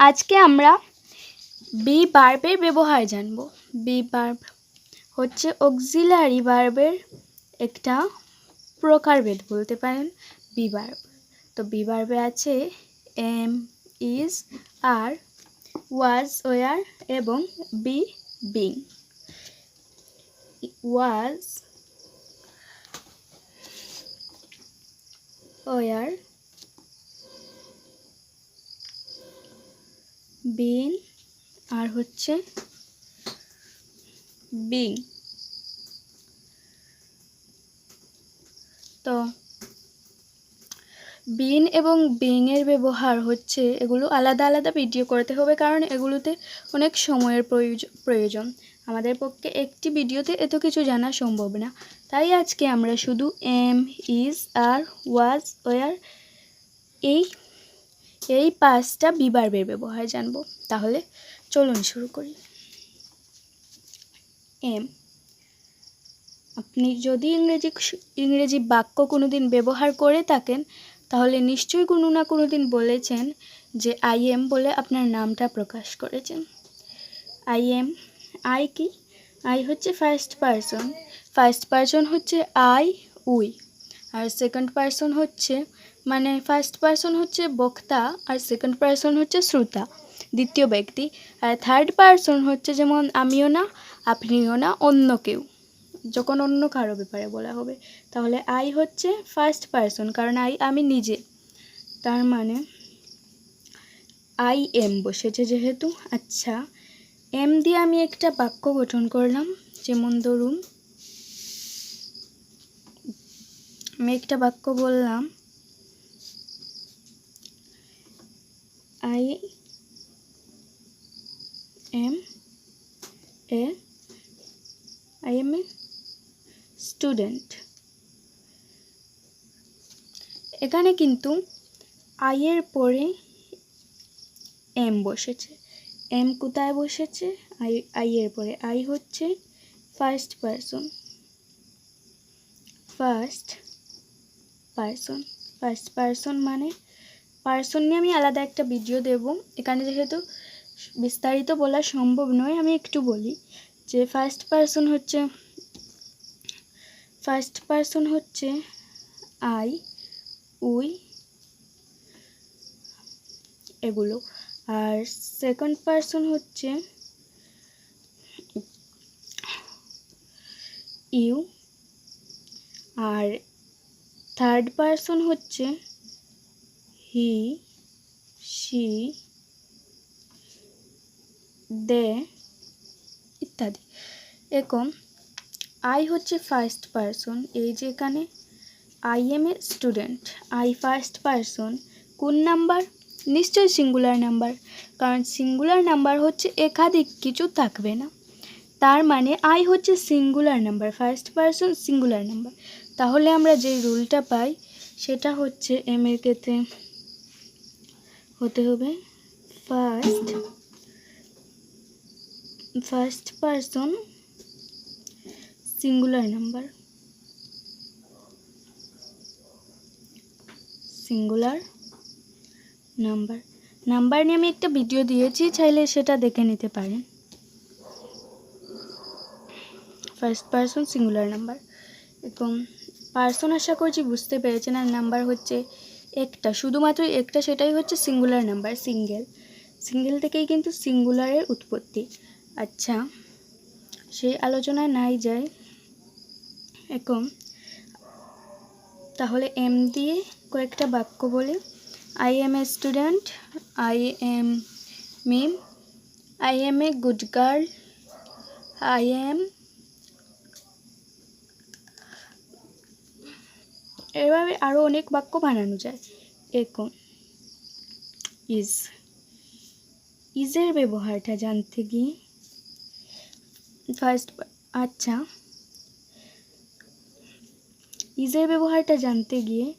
আজকে আমরা বি বার্বের ব্যবহার জানব। বি বার্ব হচ্ছে অক্সিলারি বার্বের একটা প্রকারভেদ বলতে পারেন বি বার্ব তো বি বার্বে আছে am is are was were এবং be being was were been আর হচ্ছে বিং তো বিন এবং বিং এর ব্যবহার হচ্ছে, এগুলো আলাদা আলাদা ভিডিও করতে হবে কারণ এগুলোতে অনেক সময়ের প্রয়োজন। আমাদের পক্ষে একটি ভিডিওতে এত কিছু জানা সম্ভব না। তাই আজকে আমরা শুধু am, is are was were এই এই পাঁচটা বিবার্বের ব্যবহার জানব। তাহলে চলুন শুরু করি। এম, আপনি যদি ইংরেজি ইংরেজি বাক্য কোনো দিন ব্যবহার করে থাকেন, তাহলে নিশ্চয়ই কোনো না কোনো দিন বলেছেন যে আই এম বলে আপনার নামটা প্রকাশ করেছেন। আই এম, আই কি? আই হচ্ছে ফার্স্ট পারসন। ফার্স্ট পারসন হচ্ছে আই উই। আর সেকেন্ড পারসন হচ্ছে মানে ফার্স্ট পার্সন হচ্ছে বক্তা আর সেকেন্ড পার্সন হচ্ছে শ্রোতা, দ্বিতীয় ব্যক্তি। আর থার্ড পার্সন হচ্ছে যেমন আমিও না, আপনিও না, অন্য কেউ। যখন অন্য কারও ব্যাপারে বলা হবে। তাহলে আই হচ্ছে ফার্স্ট পার্সন কারণ আই আমি নিজে। তার মানে আই এম বসেছে যেহেতু। আচ্ছা এম দিয়ে আমি একটা বাক্য গঠন করলাম। যেমন ধরুন, আমি একটা বাক্য বললাম I am a I am a student. এখানে কিন্তু আইয়ের পরে এম বসেছে। এম কোথায় বসেছে? আই আইয়ের পরে। আই হচ্ছে first person first person first person মানে পারসন নিয়ে আমি আলাদা একটা ভিডিও দেব। এখানে যেহেতু বিস্তারিত বলা সম্ভব নয়, আমি একটু বলি যে ফার্স্ট পার্সন হচ্ছে ফার্স্ট পার্সন হচ্ছে আই, উই, এগুলো। আর সেকেন্ড পার্সন হচ্ছে ইউ। আর থার্ড পার্সন হচ্ছে হি, শি, দে ইত্যাদি। এরকম আই হচ্ছে ফার্স্ট পারসন এই যে এখানে I am a student I first person কোন নাম্বার নিশ্চয়ই সিঙ্গুলার নাম্বার কারণ সিঙ্গুলার নাম্বার হচ্ছে একাধিক কিছু থাকবে না। তার মানে আই হচ্ছে singular number first person singular number তাহলে আমরা যে রুলটা পাই, সেটা হচ্ছে এম এর ক্ষেত্রে হতে হবে। First first person singular number singular number number নিয়ে আমি একটা ভিডিও দিয়েছি, চাইলে সেটা দেখে নিতে পারেন। ফার্স্ট পারসন সিঙ্গুলার নাম্বার এবং পার্সন আশা করছি বুঝতে পেরেছেন, আর নাম্বার হচ্ছে একটা, শুধুমাত্র একটা সেটাই হচ্ছে সিঙ্গুলার নাম্বার সিঙ্গেল সিঙ্গেল থেকেই কিন্তু সিঙ্গুলারের উৎপত্তি। আচ্ছা সেই আলোচনায় নাই যায় এখন, তাহলে এম দিয়ে কয়েকটা বাক্য বলি। I am a student I am Mim I am a good girl I am এভাবে আরও অনেক বাক্য বানানো যায়। এরকম। ইজ, ইজের ব্যবহারটা জানতে গিয়ে ফার্স্ট আচ্ছা। ইজের ব্যবহারটা জানতে গিয়ে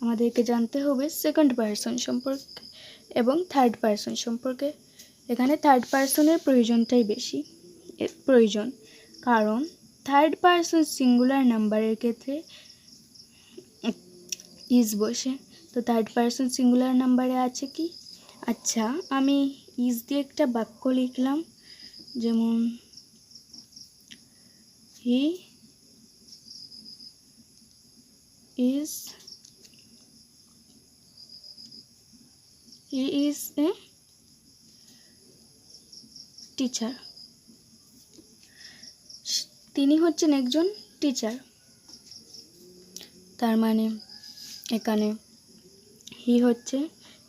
আমাদেরকে জানতে হবে সেকেন্ড পারসন সম্পর্কে এবং থার্ড পারসন সম্পর্কে। এখানে থার্ড পারসনের প্রয়োজনটাই বেশি প্রয়োজন। কারণ থার্ড পারসন সিঙ্গুলার নাম্বারের ক্ষেত্রে ইজ বসে। তো থার্ড পারসন সিঙ্গুলার নাম্বারে আছে কি? আচ্ছা আমি ইজ দিয়ে একটা বাক্য লিখলাম। যেমন he is he is a teacher তিনি হচ্ছেন একজন টিচার তার মানে এখানে হি হচ্ছে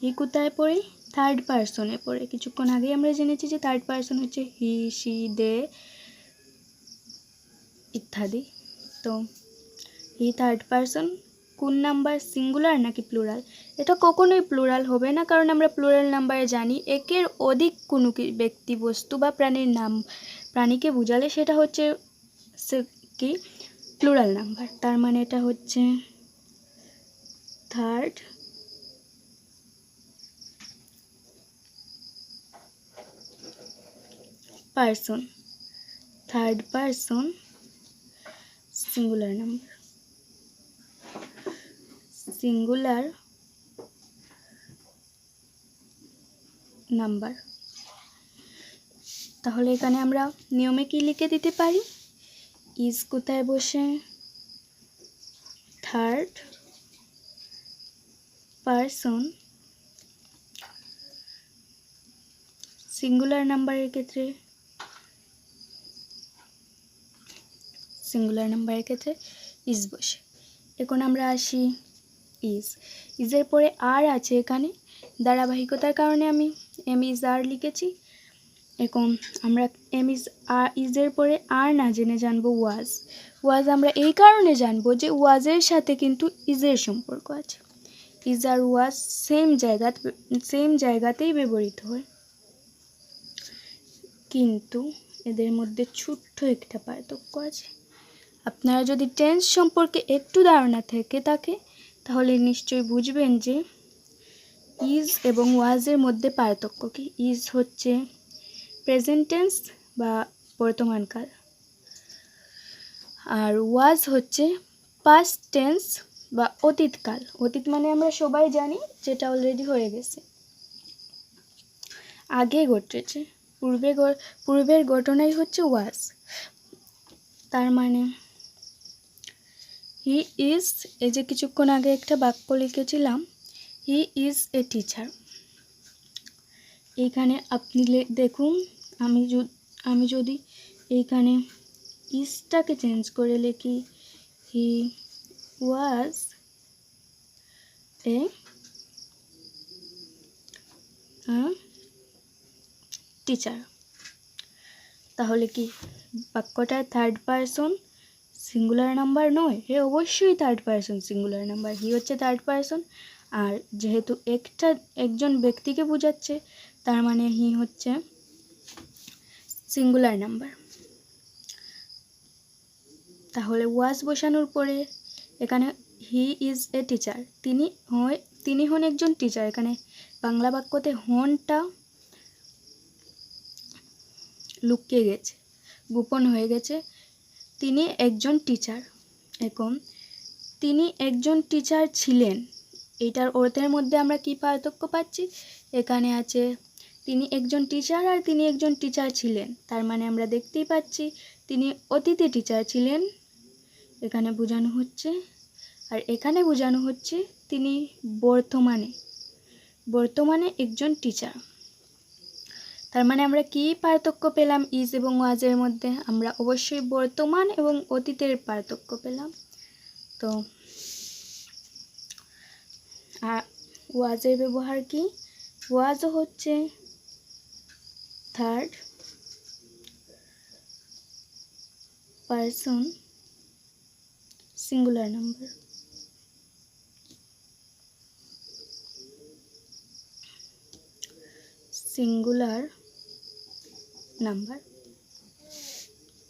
হি কোথায় পড়ে থার্ড পার্সনে পড়ে। কিছুক্ষণ আগেই আমরা জেনেছি যে থার্ড পার্সন হচ্ছে হি সি দে ইত্যাদি। তো হি থার্ড পার্সন কোন নাম্বার সিঙ্গুলার নাকি প্লুরাল এটা কখনোই প্লুরাল হবে না, কারণ আমরা প্লুরাল নাম্বারে জানি। একের অধিক কোনো কি- ব্যক্তি, বস্তু বা প্রাণীর নাম, প্রাণীকে বোঝালে সেটা হচ্ছে কি? প্লুরাল নাম্বার তার মানে এটা হচ্ছে third person third person singular number singular number তাহলে এখানে আমরা নিয়মে কি লিখে দিতে পারি? ইজ কোথায় বসে? থার্ড পার্সন সিঙ্গুলার নাম্বারের ক্ষেত্রে সিঙ্গুলার নাম্বারের ক্ষেত্রে ইজ বসে। এখন আমরা আসি ইজ ইজের পরে আর আছে এখানে। ধারাবাহিকতার কারণে আমি এম ইজ আর লিখেছি। এখন আমরা এম ইজ আর ইজের পরে আর না জেনে জানব ওয়াজ ওয়াজ আমরা এই কারণে জানব যে ওয়াজের সাথে কিন্তু ইজের সম্পর্ক আছে। ইজ আর ওয়াজ সেম জায়গা সেম জায়গাতেই ব্যবহৃত হয়। কিন্তু এদের মধ্যে ছোট্ট একটা পার্থক্য আছে। আপনারা যদি টেন্স সম্পর্কে একটু ধারণা থেকে থাকে তাহলে নিশ্চয়ই বুঝবেন যে ইজ এবং ওয়াজের মধ্যে পার্থক্য কি? ইজ হচ্ছে প্রেজেন্ট টেন্স বা বর্তমানকাল। আর ওয়াজ হচ্ছে পাস্ট টেন্স বা অতীতকাল। অতীত মানে আমরা সবাই জানি যেটা অলরেডি হয়ে গেছে। আগে ঘটেছে। পূর্বে পূর্বের ঘটনাই হচ্ছে ওয়াজ তার মানে হি ইজ এই যে কিছুক্ষণ আগে একটা বাক্য লিখেছিলাম হি ইজ এ টিচার এইখানে আপনি দেখুন, আমি আমি যদি এইখানে ইজটাকে চেঞ্জ করে লিখি হি ওয়াজ এ টিচার তাহলে কি বাক্যটায় থার্ড পারসন সিঙ্গুলার নাম্বার নয় হে অবশ্যই third person singular number he হচ্ছে থার্ড পারসন আর যেহেতু একটা, একজন ব্যক্তিকে বোঝাচ্ছে, তার মানে হি হচ্ছে সিঙ্গুলার নাম্বার তাহলে ওয়াজ বসানোর পরে, এখানে হি ইজ এ টিচার তিনি হয়, তিনি হন একজন টিচার এখানে বাংলা বাক্যতে হনটা লুকিয়ে গেছে, গোপন হয়ে গেছে তিনি একজন টিচার এখন, তিনি একজন টিচার ছিলেন। এটার ওদের মধ্যে আমরা কি পার্থক্য পাচ্ছি? এখানে আছে, তিনি একজন টিচার আর তিনি একজন টিচার ছিলেন। তার মানে আমরা দেখতেই পাচ্ছি, তিনি অতীতে টিচার ছিলেন। এখানে বোঝানো হচ্ছে, আর এখানে বোঝানো হচ্ছে তিনি বর্তমানে। বর্তমানে একজন টিচার তার মানে আমরা কি পার্থক্য পেলাম ইজ এবং ওয়াজের মধ্যে? আমরা অবশ্যই বর্তমান এবং অতীতের পার্থক্য পেলাম। তো ওয়াজের ব্যবহার কি? ওয়াজও হচ্ছে third person singular number singular number.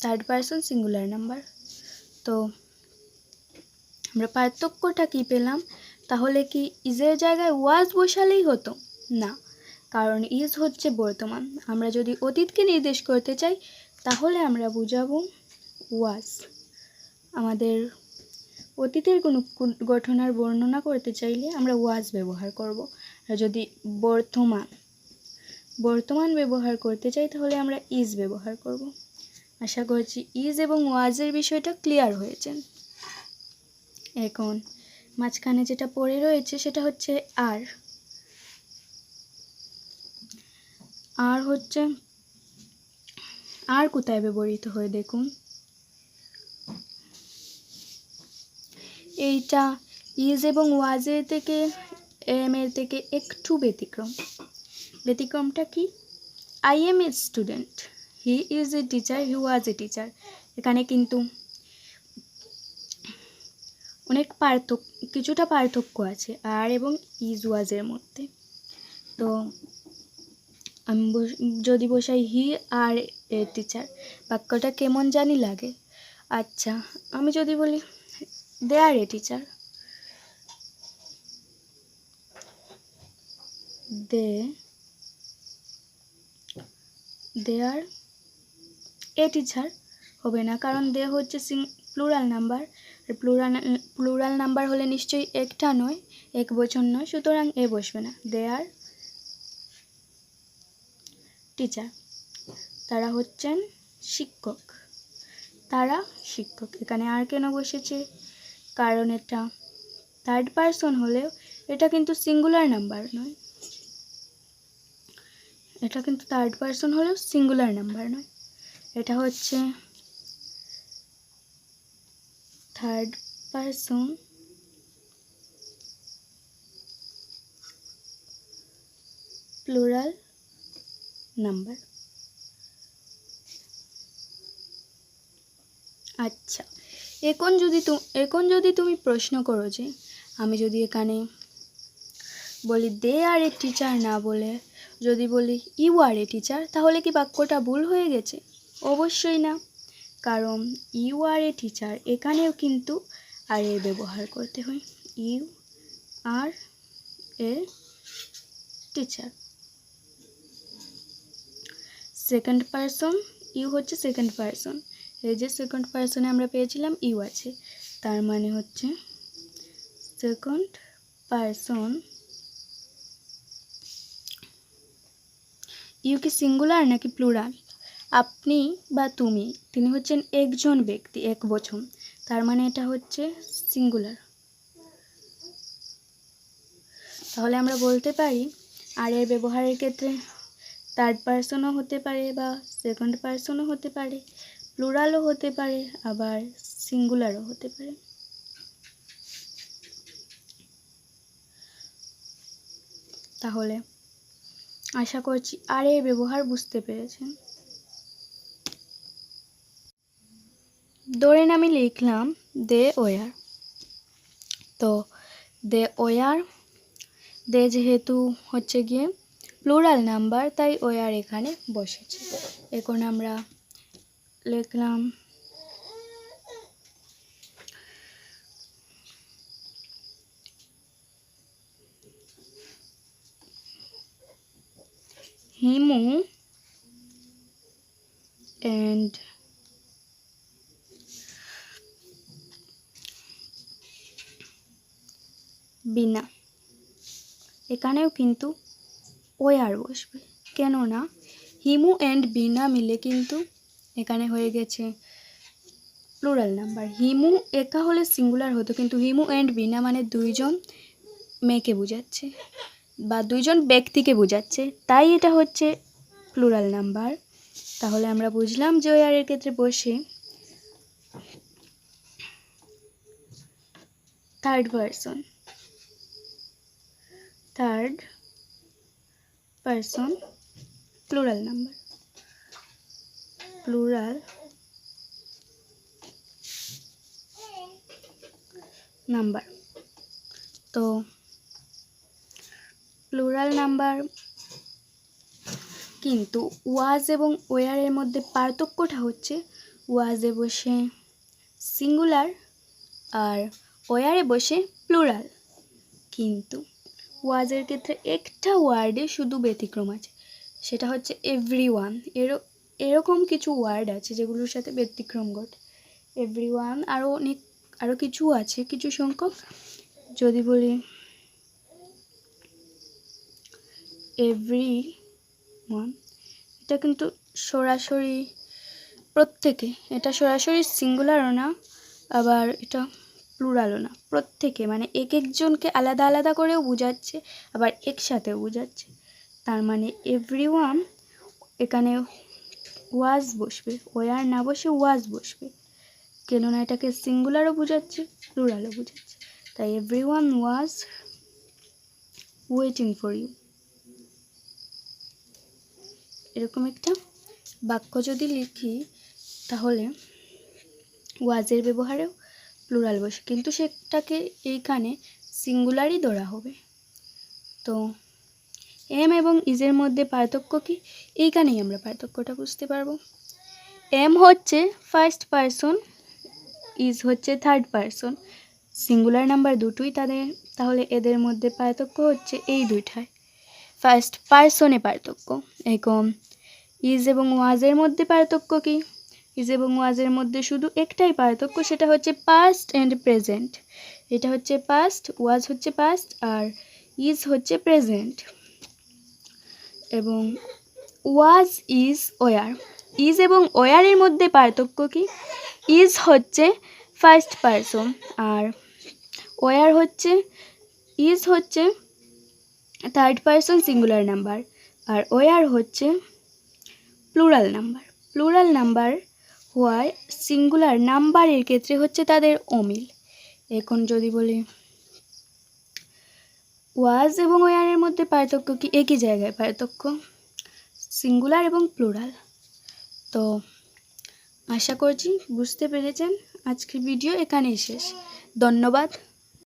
Third person singular number তো আমরা পার্থক্যটা কি পেলাম? তাহলে কি ইজের জায়গায় ওয়াজ বসালেই হতো? না, কারণ ইজ হচ্ছে বর্তমান। আমরা যদি অতীতকে নির্দেশ করতে চাই, তাহলে আমরা বুঝাবো ওয়াজ আমাদের অতীতের কোনো ঘটনার বর্ণনা করতে চাইলে আমরা ওয়াজ ব্যবহার করব। যদি বর্তমান বর্তমান ব্যবহার করতে চাই, তাহলে আমরা ইজ ব্যবহার করব। আশা করছি ইজ এবং ওয়াজের বিষয়টা ক্লিয়ার হয়েছে। এখন মাঝখানে যেটা পড়ে রয়েছে, সেটা হচ্ছে আর আর হচ্ছে আর কোথায় ব্যবহৃত হয় দেখুন। এইটা ইজ এবং ওয়াজের থেকে এম এর থেকে একটু ব্যতিক্রম। ব্যতিক্রমটা কি? I am a student he is a teacher he was a teacher এখানে কিন্তু অনেক পার্থক্য কিছুটা পার্থক্য আছে। আর এবং ইজ ওয়াজের মধ্যে। তো আমি যদি বসাই হি আর এ টিচার বাক্যটা কেমন জানি লাগে। আচ্ছা আমি যদি বলি দে আর a teacher they they R a teacher হবে না। কারণ দে হচ্ছে sing plural number plural plural number হলে নিশ্চয়ই একটা নয়, এক বছর নয়, সুতরাং এ বসবে না। দে আর টিচার তারা হচ্ছেন শিক্ষক। তারা শিক্ষক। এখানে আর কেন বসেছে? কারণ এটা থার্ড পারসন হলেও এটা কিন্তু সিঙ্গুলার নাম্বার নয়। এটা কিন্তু থার্ড পারসন হলেও সিঙ্গুলার নাম্বার নয়। এটা হচ্ছে থার্ড পারসন প্লুরাল নাম্বার আচ্ছা এখন যদি এখন যদি তুমি প্রশ্ন করো যে, আমি যদি এখানে বলি, দে আর এ টিচার না বলে যদি বলি, ইউ আর এ টিচার, তাহলে কি বাক্যটা ভুল হয়ে গেছে? অবশ্যই না, কারণ ইউ আর এ টিচার এখানেও কিন্তু আর এ ব্যবহার করতে হয়। You are a teacher? Second person, you হচ্ছে সেকেন্ড পারসন। এই যে সেকেন্ড পারসনে আমরা পেয়েছিলাম, ইউ আছে। তার মানে হচ্ছে, সেকেন্ড পারসন ইউ কি সিঙ্গুলার নাকি প্লুরাল? আপনি বা তুমি, তিনি হচ্ছেন একজন ব্যক্তি, এক বছর। তার মানে এটা হচ্ছে সিঙ্গুলার। তাহলে আমরা বলতে পারি, আর এর ব্যবহারের ক্ষেত্রে থার্ড পার্সনও হতে পারে বা সেকেন্ড পার্সনও হতে পারে প্লুরালও হতে পারে, আবার সিঙ্গুলারও হতে পারে। তাহলে আশা করছি আর এর ব্যবহার বুঝতে পেরেছেন। ধরেন আমি লিখলাম দে ওয়ার তো, দে ওয়ার দে যেহেতু হচ্ছে গিয়ে প্লুরাল নাম্বার, তাই ওয়ার এখানে বসেছে। এখন আমরা লিখলাম হিমু and বিনা এখানেও কিন্তু ওয়ার বসবে। কেননা হিমু অ্যান্ড বিনা মিলে কিন্তু এখানে হয়ে গেছে প্লুরাল নাম্বার হিমু একা হলে সিঙ্গুলার হতো, কিন্তু হিমু অ্যান্ড বিনা মানে দুইজন মেয়েকে বোঝাচ্ছে। বা দুইজন ব্যক্তিকে বোঝাচ্ছে। তাই এটা হচ্ছে প্লুরাল নাম্বার তাহলে আমরা বুঝলাম যে ওয়ারের ক্ষেত্রে বসে third person third person plural number plural number তো প্লুরাল নাম্বার। কিন্তু ওয়াজ এবং ওয়ারের মধ্যে পার্থক্যটা হচ্ছে ওয়াজে বসে সিঙ্গুলার আর ওয়ারে বসে প্লুরাল। কিন্তু ওয়াজের ক্ষেত্রে একটা ওয়ার্ডে শুধু ব্যতিক্রম আছে, সেটা হচ্ছে এভরি ওয়ান এরকম কিছু ওয়ার্ড আছে যেগুলোর সাথে ব্যতিক্রম ঘটে। এভরি ওয়ান আরও অনেক, আরও কিছু আছে, কিছু সংখ্যক। যদি বলি এভরি ওয়ান এটা কিন্তু সরাসরি প্রত্যেকে, এটা সরাসরি সিঙ্গুলারও না, আবার এটা প্লুরালও না, প্রত্যেকে মানে এক একজনকে আলাদা আলাদা করেও বোঝাচ্ছে, আবার একসাথেও বোঝাচ্ছে। তার মানে এভরি ওয়ান এখানে ওয়াজ বসবে ওয়ার না বসে ওয়াজ বসবে, কেননা এটাকে সিঙ্গুলারও বোঝাচ্ছে প্লুরালও বোঝাচ্ছে। তাই everyone was waiting for you এরকম একটা বাক্য যদি লিখি, তাহলে ওয়াজের ব্যবহারেও প্লুরাল বসে। কিন্তু সেটাকে এইখানে সিঙ্গুলারই ধরা হবে। তো এম এবং ইজের মধ্যে পার্থক্য কি? এইখানেই আমরা পার্থক্যটা বুঝতে পারব। এম হচ্ছে ফার্স্ট পারসন ইজ হচ্ছে থার্ড পারসন সিঙ্গুলার নাম্বার দুটোই তাদের, তাহলে এদের মধ্যে পার্থক্য হচ্ছে এই দুইটায়। ফার্স্ট পারসনে পার্থক্য। এরকম, ইজ এবং ওয়াজের মধ্যে পার্থক্য কি? ইজ এবং ওয়াজের মধ্যে শুধু একটাই পার্থক্য, সেটা হচ্ছে পাস্ট অ্যান্ড প্রেজেন্ট এটা হচ্ছে পাস্ট ওয়াজ হচ্ছে পাস্ট আর ইজ হচ্ছে প্রেজেন্ট এবং ওয়াজ ইজ ওয়ার। ইজ এবং ওয়ারের মধ্যে পার্থক্য কি? ইজ হচ্ছে ফার্স্ট পারসন আর ওয়ার হচ্ছে, ইজ হচ্ছে থার্ড পারসন সিঙ্গুলার নাম্বার আর ওয়ার হচ্ছে প্লুরাল নাম্বার প্লুরাল নাম্বার হওয়ায় সিঙ্গুলার নাম্বারের ক্ষেত্রে হচ্ছে তাদের অমিল। এখন যদি বলি ওয়াজ এবং ওয়ারের মধ্যে পার্থক্য কি? একই জায়গায় পার্থক্য। সিঙ্গুলার এবং প্লুরাল তো আশা করছি বুঝতে পেরেছেন। আজকের ভিডিও এখানেই শেষ। ধন্যবাদ।